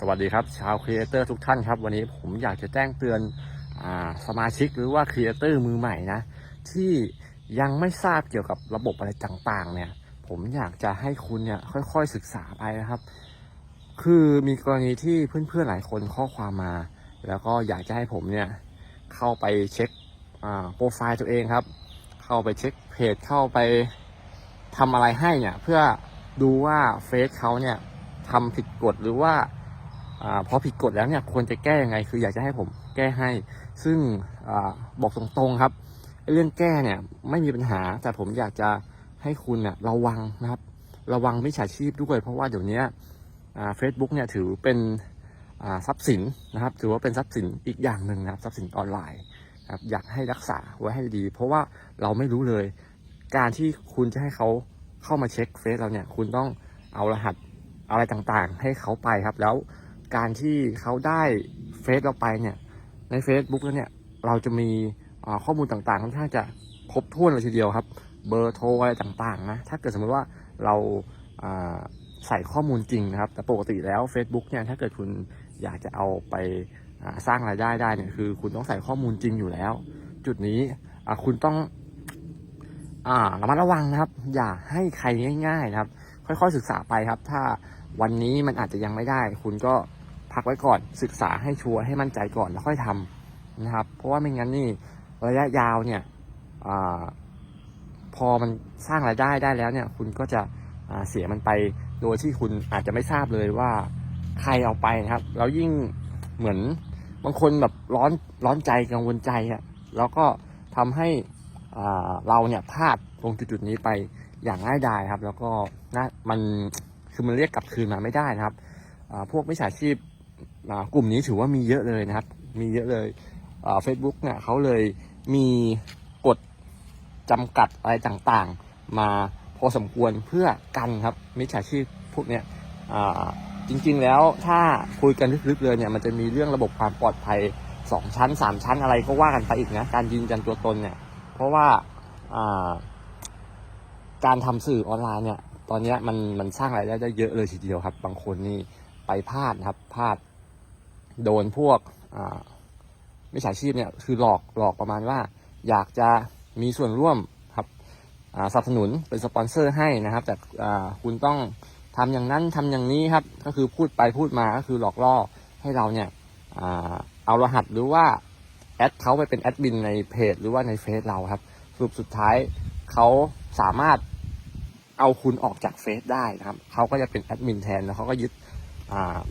สวัสดีครับชาวครีเอเตอร์ทุกท่านครับ วันนี้ผมอยากจะแจ้งเตือนอสมาชิกหรือว่าครีเอเตอร์มือใหม่นะที่ยังไม่ทราบเกี่ยวกับระบบอะไรต่างๆ เนี่ย ผมอยากจะให้คุณเนี่ยค่อยๆศึกษาไปนะครับ คือมีกรณีที่เพื่อนๆหลายคนข้อความมา แล้วก็อยากจะให้ผมเนี่ยเข้าไปเช็คโปรไฟล์ตัวเองครับ เข้าไปเช็คเพจเข้าไปทำอะไรให้เนี่ยเพื่อดูว่าเฟซเขาเนี่ยทำผิดกฎหรือว่า พอผิดกฎแล้วเนี่ยควรจะแก้ยังไง คืออยากจะให้ผมแก้ให้ ซึ่งอบอกตรงๆครับ เรื่องแก้เนี่ยไม่มีปัญหา แต่ผมอยากจะให้คุณเนี่ยระวังนะครับ ระวังมิจฉาชีพด้วย เพราะว่าเดี๋ยวนี้เฟซบุ๊กเนี่ยถือเป็นทรัพย์สินนะครับ ถือว่าเป็นทรัพย์สินอีกอย่างหนึ่งนะครับทรัพย์สินออนไลน์นะครับอยากให้รักษาไว้ให้ดี เพราะว่าเราไม่รู้เลย การที่คุณจะให้เขาเข้ามาเช็คเฟซเราเนี่ย คุณต้องเอารหัสอะไรต่างๆ ให้เขาไปครับแล้ว การที่เขาได้เฟซเราไปเนี่ยใน Facebook แล้วเนี่ยเราจะมีข้อมูลต่างๆค่อนข้างจะครบถ้วนเลยทีเดียวครับ เบอร์โทรอะไรต่างๆนะถ้าเกิดสมมติว่าเราใส่ข้อมูลจริงนะครับ แต่ปกติแล้ว Facebook เนี่ยถ้าเกิดคุณอยากจะเอาไปสร้างรายได้ได้เนี่ยคือ คุณต้องใส่ข้อมูลจริงอยู่แล้ว จุดนี้คุณต้องอระมัดระวังนะครับ อย่าให้ใครง่าย ๆ นะครับ ค่อยๆศึกษาไปครับ ถ้าวันนี้มันอาจจะยังไม่ได้ คุณก็ พักไว้ก่อนศึกษาให้ชัวร์ให้มั่นใจก่อนแล้วค่อยทำนะครับ เพราะว่าไม่งั้นนี่ระยะยาวเนี่ยอพอมันสร้างรายได้ได้แล้วเนี่ย คุณก็จะเสียมันไปโดยที่คุณอาจจะไม่ทราบเลยว่าใครเอาไปนะครับ แล้วยิ่งเหมือนบางคนแบบร้อนร้อนใจกังวลใจอะแล้วก็ทำให้เราเนี่ยพลาดตรงจุดๆนี้ไปอย่างง่ายดายครับ แล้วก็น่ามันคือมันเรียกกลับคืนมาไม่ได้นะครับ พวกมิจฉาชีพ กลุ่มนี้ถือว่ามีเยอะเลยนะครับ มีเยอะเลยเฟซบุ๊กเนี่ยเขาเลยมีกฎจำกัดอะไรต่างๆ มาพอสมควรเพื่อกันครับมิจฉาชีพพวกเนี้ยจริงๆแล้วถ้าคุยกันลึกๆเลยเนี่ยมันจะมีเรื่องระบบความปลอดภัยสองชั้นสามชั้นอะไรก็ว่ากันไปอีกนะการยืนยันตัวตนเนี่ยเพราะว่าการทำสื่อออนไลน์เนี่ยตอนนี้มันมันสร้างรายได้ได้เยอะเลยทีเดียวครับ บางคนนี่ไปพลาดครับพลาด โดนพวกอ่ามิจฉาชีพเนี่ยคือหลอกหลอกประมาณว่า อยากจะมีส่วนร่วมครับสนับสนุนเป็นสปอนเซอร์ให้นะครับ แต่คุณต้องทำอย่างนั้นทำอย่างนี้ครับ ก็คือพูดไปพูดมาก็คือหลอกล่อให้เราเนี่ยเอารหัสหรือว่าแอดเขาไปเป็นแอดมินในเพจหรือว่าในเฟซเราครับสรุปสุดท้ายเขาสามารถเอาคุณออกจากเฟซได้นะครับเขาก็จะเป็นแอดมินแทนแล้วเขาก็ยึด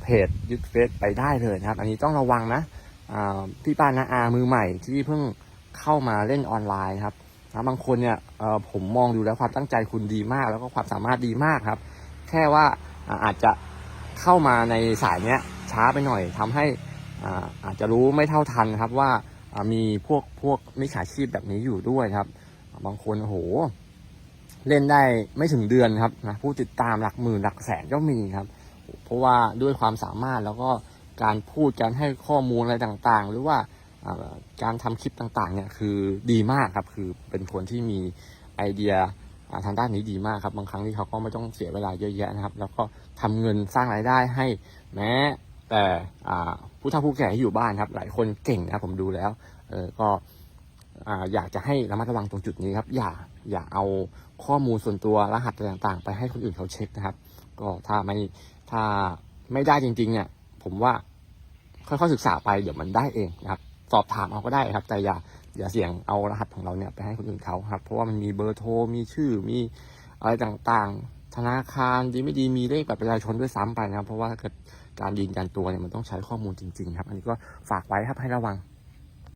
เพจยึดเฟซไปได้เลยนะครับ อันนี้ต้องระวังนะพี่ป้านาอามือใหม่ที่เพิ่งเข้ามาเล่นออนไลน์ครับนะบางคนเนี่ยผมมองดูแล้วความตั้งใจคุณดีมาก แล้วก็ความสามารถดีมากครับ แค่ว่าอาจจะเข้ามาในสายเนี้ยช้าไปหน่อยทำให้อาอาจจะรู้ไม่เท่าทันครับว่ามีพวกพวกมิจฉาชีพแบบนี้อยู่ด้วยครับ บางคนโหเล่นได้ไม่ถึงเดือนครับนะผู้ติดตามหลักหมื่นหลักแสนก็มีครับ เพราะว่าด้วยความสามารถแล้วก็การพูดการให้ข้อมูลอะไรต่างๆ หรือว่าการทำคลิปต่างๆเนี่ยคือดีมากครับคือเป็นคนที่มีไอเดียทางด้านนี้ดีมากครับบางครั้งที่เขาก็ไม่ต้องเสียเวลาเยอะแยะนะครับ แล้วก็ทำเงินสร้างรายได้ให้แม้แต่ผู้เฒ่าผู้แก่ที่อยู่บ้านครับ หลายคนเก่งนะผมดูแล้วเออก็ อยากจะให้ระมัดระวังตรงจุดนี้ครับ อย่าอย่าเอาข้อมูลส่วนตัวรหัสอะไรต่างๆ ไปให้คนอื่นเขาเช็คนะครับ ก็ถ้าไม่ถ้าไม่ได้จริง ๆ เนี่ย ผมว่าค่อยๆศึกษาไปเดี๋ยวมันได้เองนะครับ สอบถามเอาก็ได้ครับ แต่อย่าอย่าเสี่ยงเอารหัสของเราเนี่ยไปให้คนอื่นเขาครับ เพราะว่ามันมีเบอร์โทรมีชื่อมีอะไรต่างๆ ธนาคารดีไม่ดีมีเลขบัตรประชาชนด้วยซ้ำไปนะครับ เพราะว่าถ้าเกิดการยืนยันตัวเนี่ยมันต้องใช้ข้อมูลจริง ๆ ครับ อันนี้ก็ฝากไว้ครับให้ระวัง